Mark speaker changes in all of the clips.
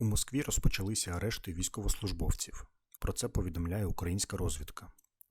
Speaker 1: У Москві розпочалися арешти військовослужбовців. Про це повідомляє українська розвідка.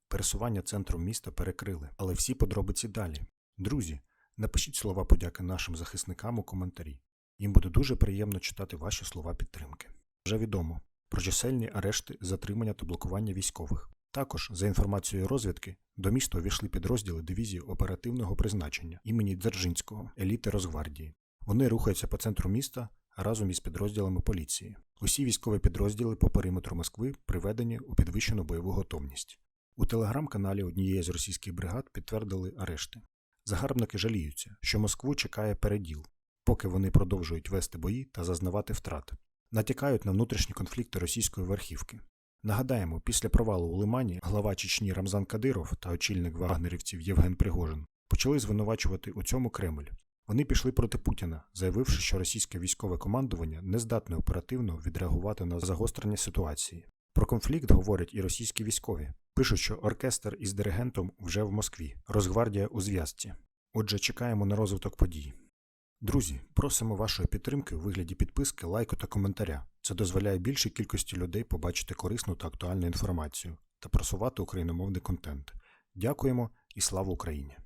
Speaker 1: Пересування центру міста перекрили, але всі подробиці далі. Друзі, напишіть слова подяки нашим захисникам у коментарі. Їм буде дуже приємно читати ваші слова підтримки. Вже відомо про чисельні арешти, затримання та блокування військових. Також, за інформацією розвідки, до міста увійшли підрозділи дивізії оперативного призначення імені Дзержинського, еліти Росгвардії. Вони рухаються по центру міста разом із підрозділами поліції. Усі військові підрозділи по периметру Москви приведені у підвищену бойову готовність. У телеграм-каналі однієї з російських бригад підтвердили арешти. Загарбники жаліються, що Москву чекає переділ, поки вони продовжують вести бої та зазнавати втрат. Натякають на внутрішні конфлікти російської верхівки. Нагадаємо, після провалу у Лимані глава Чечні Рамзан Кадиров та очільник вагнерівців Євген Пригожин почали звинувачувати у цьому Кремль. Вони пішли проти Путіна, заявивши, що російське військове командування не здатне оперативно відреагувати на загострення ситуації. Про конфлікт говорять і російські військові. Пишуть, що оркестр із диригентом вже в Москві, Росгвардія у зв'язці. Отже, чекаємо на розвиток подій. Друзі, просимо вашої підтримки у вигляді підписки, лайку та коментаря. Це дозволяє більшій кількості людей побачити корисну та актуальну інформацію та просувати україномовний контент. Дякуємо і слава Україні!